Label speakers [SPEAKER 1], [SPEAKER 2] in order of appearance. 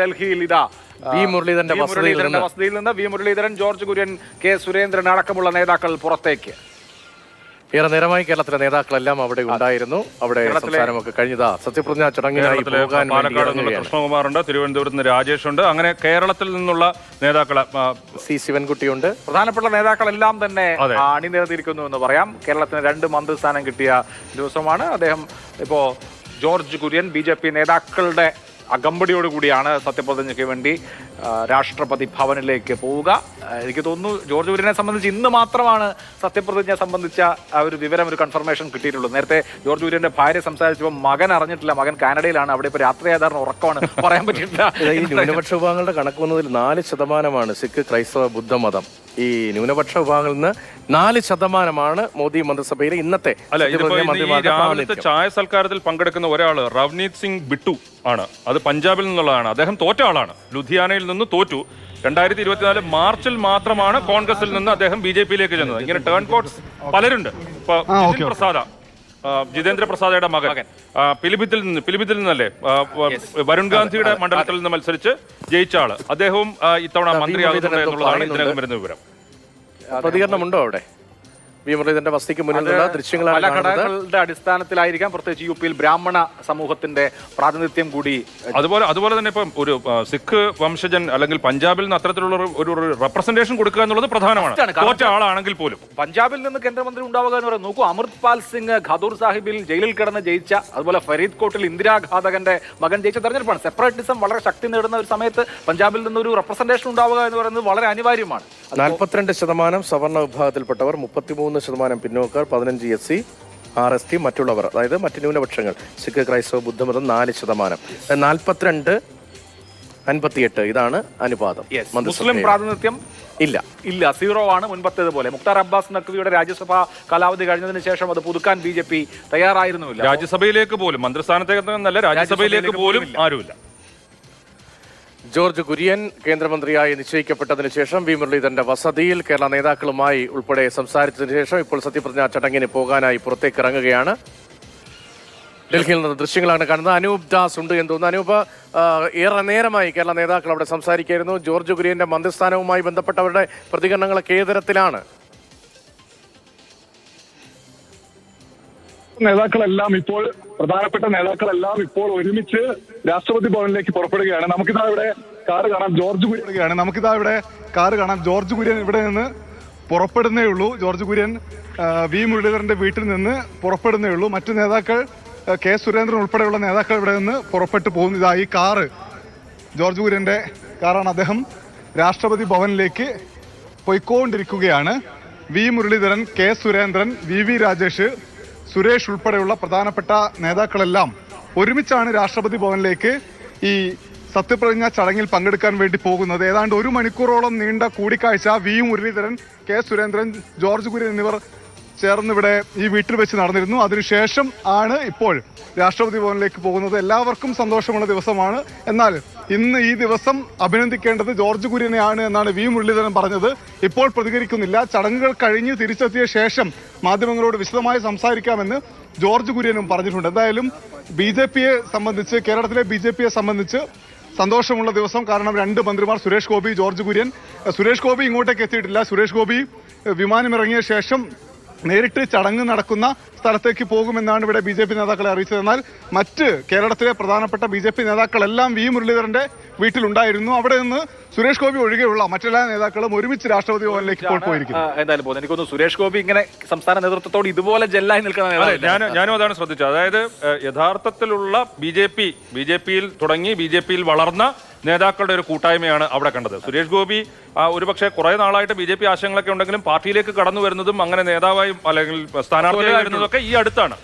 [SPEAKER 1] ഡൽഹിയിൽ ഇതാ
[SPEAKER 2] വി മുരളീധരന്റെ
[SPEAKER 1] മുരളീധരന്റെ. വസതിയിൽ നിന്ന്. വി മുരളീധരൻ ജോർജ് കുര്യൻ കെ സുരേന്ദ്രൻ അടക്കമുള്ള നേതാക്കൾ പുറത്തേക്ക്.
[SPEAKER 2] ഏറെ നേരമായി കേരളത്തിലെ നേതാക്കളെല്ലാം അവിടെ ഉണ്ടായിരുന്നു. അവിടെ സംസാരമൊക്കെ കഴിഞ്ഞതാ. സത്യപ്രതിജ്ഞാ ചടങ്ങിനായി പോകാൻ
[SPEAKER 3] പാലക്കാട് നിന്നുള്ള കൃഷ്ണകുമാറുണ്ട് തിരുവനന്തപുരത്ത് നിന്ന് രാജേഷ് ഉണ്ട് അങ്ങനെ കേരളത്തിൽ നിന്നുള്ള നേതാക്കളെ ആ,
[SPEAKER 2] സി ശിവൻകുട്ടിയുണ്ട്.
[SPEAKER 1] പ്രധാനപ്പെട്ട നേതാക്കളെല്ലാം തന്നെ
[SPEAKER 3] അതെ.
[SPEAKER 1] അണിനിരന്നിരിക്കുന്നു എന്ന് പറയാം. കേരളത്തിന് രണ്ട് മന്ത്രിസ്ഥാനം കിട്ടിയ ദിവസമാണ്. അദ്ദേഹം ഇപ്പോ George Kurian B J P നേതാക്കളുടെ അകമ്പടിയോട് കൂടിയാണ് സത്യപ്രതിജ്ഞയ്ക്ക് വേണ്ടി രാഷ്ട്രപതി ഭവനിലേക്ക് പോവുക. എനിക്ക് തോന്നുന്നു ജോർജ് കുര്യനെ സംബന്ധിച്ച് ഇന്ന് മാത്രമാണ് സത്യപ്രതിജ്ഞ സംബന്ധിച്ച ആ ഒരു വിവരം ഒരു കൺഫർമേഷൻ കിട്ടിയിട്ടുള്ളൂ നേരത്തെ ജോർജ് കുര്യന്റെ ഭാര്യ സംസാരിച്ചപ്പോൾ മകൻ അറിഞ്ഞിട്ടില്ല. മകൻ കാനഡയിലാണ്. അവിടെ ഇപ്പോൾ രാത്രി ആധാരണ ഉറക്കമാണ്. പറയാൻ
[SPEAKER 2] പറ്റിയിട്ടില്ല. ഈ ന്യൂനപക്ഷ വിഭാഗങ്ങളുടെ കണക്ക് വന്നതിൽ നാല് ശതമാനമാണ് സിഖ് ക്രൈസ്തവ ബുദ്ധമതം ഈ ന്യൂനപക്ഷ വിഭാഗങ്ങളിൽ നിന്ന് നാല് ശതമാനമാണ് മോദി മന്ത്രിസഭയിലെ ഇന്നത്തെ
[SPEAKER 3] രാവിലത്തെ ചായ സൽക്കാരത്തിൽ പങ്കെടുക്കുന്ന ഒരാൾ റവ്നീത് സിംഗ് ബിട്ടു ആണ്. അത് പഞ്ചാബിൽ നിന്നുള്ളതാണ്. അദ്ദേഹം തോറ്റ ആളാണ്. ലുധിയാനയിൽ നിന്ന് തോറ്റു. രണ്ടായിരത്തി ഇരുപത്തിനാല് മാർച്ചിൽ മാത്രമാണ് കോൺഗ്രസിൽ നിന്ന് അദ്ദേഹം ബി ജെ പിയിലേക്ക് ചെന്നത്. ഇങ്ങനെ ടേൺ കോട്ട്സ് പലരുണ്ട്. ഇപ്പൊ പ്രസാദ ജിതേന്ദ്ര പ്രസാദയുടെ മകൻ. പിലിഭിത്തിൽ നിന്ന് പിലിഭിത്തിൽ നിന്നല്ലേ? വരുൺ ഗാന്ധിയുടെ മണ്ഡലത്തിൽ നിന്ന് മത്സരിച്ച് ജയിച്ച ആൾ. അദ്ദേഹവും ഇത്തവണ മന്ത്രിയാകുന്നുണ്ട് എന്നുള്ളതാണ് ഇതിനകം വരുന്ന വിവരം.
[SPEAKER 2] പ്രതികരണമുണ്ടോ അവിടെ? വി മുരളീധരന്റെ മുന്നിൽ മുന്നിലുള്ള ദൃശ്യങ്ങളാണ്
[SPEAKER 1] പല
[SPEAKER 2] കാണുന്നത്.
[SPEAKER 1] ഘടകങ്ങളുടെ അടിസ്ഥാനത്തിലായിരിക്കാം പ്രത്യേകിച്ച് യു പിയിൽ ബ്രാഹ്മണ സമൂഹത്തിന്റെ പ്രാതിനിധ്യം കൂടി.
[SPEAKER 3] അതുപോലെ അതുപോലെ തന്നെ ഇപ്പം ഒരു ആ, സിഖ് വംശജൻ അല്ലെങ്കിൽ പഞ്ചാബിൽ നിന്ന് അത്തരത്തിലുള്ള ഒരു- ഒരു റെപ്രസെന്റേഷൻ കൊടുക്കുക എന്നുള്ളത് പ്രധാനമാണ്.
[SPEAKER 1] ആണ്. കാരണം
[SPEAKER 3] തോറ്റ ആളാണെങ്കിൽ പോലും.
[SPEAKER 1] പഞ്ചാബിൽ നിന്ന് കേന്ദ്രമന്ത്രി ഉണ്ടാവുക എന്ന് പറയുന്നത് നോക്കൂ അമൃത് പാൽ സിംഗ് ഖദൂർ സാഹിബിൽ ജയിലിൽ കിടന്ന് ജയിച്ച അതുപോലെ ഫരീദ് കോട്ടിൽ ഇന്ദിരാഘാതകന്റെ മകൻ ജയിച്ച തെരഞ്ഞെടുപ്പാണ്. സെപ്പറേറ്റിസം വളരെ ശക്തി നേടുന്ന ഒരു സമയത്ത് പഞ്ചാബിൽ നിന്ന് ഒരു റെപ്രസെന്റേഷൻ ഉണ്ടാവുക എന്ന് പറയുന്നത് വളരെ അനിവാര്യമാണ്.
[SPEAKER 2] നാൽപ്പത്തിരണ്ട് ശതമാനം സവർണ വിഭാഗത്തിൽപ്പെട്ടവർ മുപ്പത്തിമൂന്ന് ശതമാനം പിന്നോക്കർ പതിനഞ്ച് S C R S T മറ്റുള്ളവർ. അതായത് മറ്റ് ന്യൂനപക്ഷങ്ങൾ. സിഖ് ക്രൈസ്തവ ബുദ്ധമതം നാല് ശതമാനം. നാൽപ്പത്തിരണ്ട് അൻപത്തിയെട്ട് ഇതാണ് അനുപാതം.
[SPEAKER 1] മുസ്ലിം. പ്രാതിനിധ്യം
[SPEAKER 2] ഇല്ല.
[SPEAKER 1] ഇല്ല. സീറോ ആണ് മുൻപത്തേതുപോലെ. മുക്താർ അബ്ബാസ് നഖ്വിയുടെ രാജ്യസഭാ കാലാവധി കഴിഞ്ഞതിന് ശേഷം അത് പുതുക്കാൻ ബി ജെ പി തയ്യാറായിരുന്നില്ല
[SPEAKER 3] രാജ്യസഭയിലേക്ക് പോലും മന്ത്രിസ്ഥാനത്തേക്ക് എന്നല്ല രാജ്യസഭയിലേക്ക് പോലും ആരുമില്ല.
[SPEAKER 2] ജോർജ് കുര്യൻ കേന്ദ്രമന്ത്രിയായി നിശ്ചയിക്കപ്പെട്ടതിന് ശേഷം വി മുരളീധരന്റെ വസതിയിൽ കേരള നേതാക്കളുമായി ഉൾപ്പെടെ സംസാരിച്ചതിന് ശേഷം ഇപ്പോൾ സത്യപ്രതിജ്ഞാ ചടങ്ങിന് പോകാനായി പുറത്തേക്ക് ഇറങ്ങുകയാണ്. ഡൽഹിയിൽ നിന്ന് ദൃശ്യങ്ങളാണ് കാണുന്നത്. അനൂപ് ദാസ് ഉണ്ട് എന്ന് തോന്നുന്നു. അനൂപ് ഏറെ നേരമായി കേരള നേതാക്കൾ അവിടെ സംസാരിക്കായിരുന്നു. ജോർജ് കുര്യന്റെ മന്ത്രിസ്ഥാനവുമായി ബന്ധപ്പെട്ടവരുടെ പ്രതികരണങ്ങളൊക്കെ ഏത്
[SPEAKER 4] നേതാക്കളെല്ലാം ഇപ്പോൾ പ്രധാനപ്പെട്ട നേതാക്കളെല്ലാം ഇപ്പോൾ ഒരുമിച്ച് രാഷ്ട്രപതി ഭവനിലേക്ക് പുറപ്പെടുകയാണ്. നമുക്കിതാ ഇവിടെ കാറ് കാണാം ജോർജ് കുര്യൻ നമുക്കിതാ ഇവിടെ കാറ് കാണാം ജോർജ് കുര്യൻ ഇവിടെ നിന്ന് പുറപ്പെടുന്നേ ഉള്ളൂ. ജോർജ് കുര്യൻ വി മുരളീധരന്റെ വീട്ടിൽ നിന്ന് പുറപ്പെടുന്നേ ഉള്ളൂ. മറ്റു നേതാക്കൾ കെ സുരേന്ദ്രൻ ഉൾപ്പെടെയുള്ള നേതാക്കൾ ഇവിടെ നിന്ന് പുറപ്പെട്ടു പോകുന്നു. ഇതാ ഈ കാറ്. ജോർജ് കുര്യന്റെ കാറാണ് അദ്ദേഹം രാഷ്ട്രപതി ഭവനിലേക്ക് പോയിക്കൊണ്ടിരിക്കുകയാണ്. V Muraleedharan K Surendran V V Rajesh Suresh ഉൾപ്പെടെയുള്ള പ്രധാനപ്പെട്ട നേതാക്കളെല്ലാം ഒരുമിച്ചാണ് രാഷ്ട്രപതി ഭവനിലേക്ക് ഈ സത്യപ്രതിജ്ഞ ചടങ്ങിൽ പങ്കെടുക്കാൻ വേണ്ടി പോകുന്നത്. ഏതാണ്ട് ഒരു മണിക്കൂറോളം നീണ്ട കൂടിക്കാഴ്ച വി മുരളീധരൻ കെ സുരേന്ദ്രൻ ജോർജ് കുര്യൻ എന്നിവർ ചേർന്ന് ഇവിടെ ഈ വീട്ടിൽ വെച്ച് നടന്നിരുന്നു. അതിനുശേഷം ആണ് ഇപ്പോൾ രാഷ്ട്രപതി ഭവനിലേക്ക് പോകുന്നത്. എല്ലാവർക്കും സന്തോഷമുള്ള ദിവസമാണ്. എന്നാൽ ഇന്ന് ഈ ദിവസം അഭിനന്ദിക്കേണ്ടത് ജോർജ് കുര്യനെയാണ് എന്നാണ് വി മുരളീധരൻ പറഞ്ഞത്. ഇപ്പോൾ പ്രതികരിക്കുന്നില്ല. ചടങ്ങുകൾ കഴിഞ്ഞ് തിരിച്ചെത്തിയ ശേഷം മാധ്യമങ്ങളോട് വിശദമായി സംസാരിക്കാമെന്ന് ജോർജ് കുര്യനും പറഞ്ഞിട്ടുണ്ട്. എന്തായാലും ബി ജെ പിയെ സംബന്ധിച്ച് കേരളത്തിലെ ബി ജെ പിയെ സംബന്ധിച്ച് സന്തോഷമുള്ള ദിവസം. കാരണം രണ്ട് മന്ത്രിമാർ സുരേഷ് ഗോപി ജോർജ് കുര്യൻ. സുരേഷ് ഗോപി ഇങ്ങോട്ടേക്ക് എത്തിയിട്ടില്ല. സുരേഷ് ഗോപി വിമാനമിറങ്ങിയ ശേഷം നേരിട്ട് ചടങ്ങ് നടക്കുന്ന സ്ഥലത്തേക്ക് പോകുമെന്നാണ് ഇവിടെ ബി ജെ പി നേതാക്കളെ അറിയിച്ചത്. എന്നാൽ മറ്റ് കേരളത്തിലെ പ്രധാനപ്പെട്ട ബി ജെ പി നേതാക്കളെല്ലാം വി മുരളീധരന്റെ വീട്ടിലുണ്ടായിരുന്നു. അവിടെ നിന്ന് സുരേഷ് ഗോപി ഒഴികെയുള്ള മറ്റെല്ലാ നേതാക്കളും ഒരുമിച്ച് രാഷ്ട്രപതി ഭവനിലേക്ക് പോയിരിക്കും പോയിരിക്കുന്നു.
[SPEAKER 1] എന്തായാലും പോകുന്നത്. എനിക്കൊന്ന് സുരേഷ് ഗോപി ഇങ്ങനെ സംസ്ഥാന നേതൃത്വത്തോട് ഇതുപോലെ ജെല്ലായി നിൽക്കുന്ന.
[SPEAKER 3] ഞാൻ ഞാനും അതാണ് ശ്രദ്ധിച്ചത്. അതായത് യഥാർത്ഥത്തിലുള്ള B J P B J പിയിൽ തുടങ്ങി ബി ജെ പിയിൽ വളർന്ന നേതാക്കളുടെ ഒരു കൂട്ടായ്മയാണ് അവിടെ കണ്ടത്. സുരേഷ് ഗോപി ആ, ഒരുപക്ഷെ കുറെ നാളായിട്ട് ബി ജെ പി ആശയങ്ങളൊക്കെ ഉണ്ടെങ്കിലും പാർട്ടിയിലേക്ക് കടന്നു വരുന്നതും അങ്ങനെ നേതാവായും അല്ലെങ്കിൽ സ്ഥാനാർത്ഥിയായി വരുന്നതൊക്കെ ഈ അടുത്താണ്.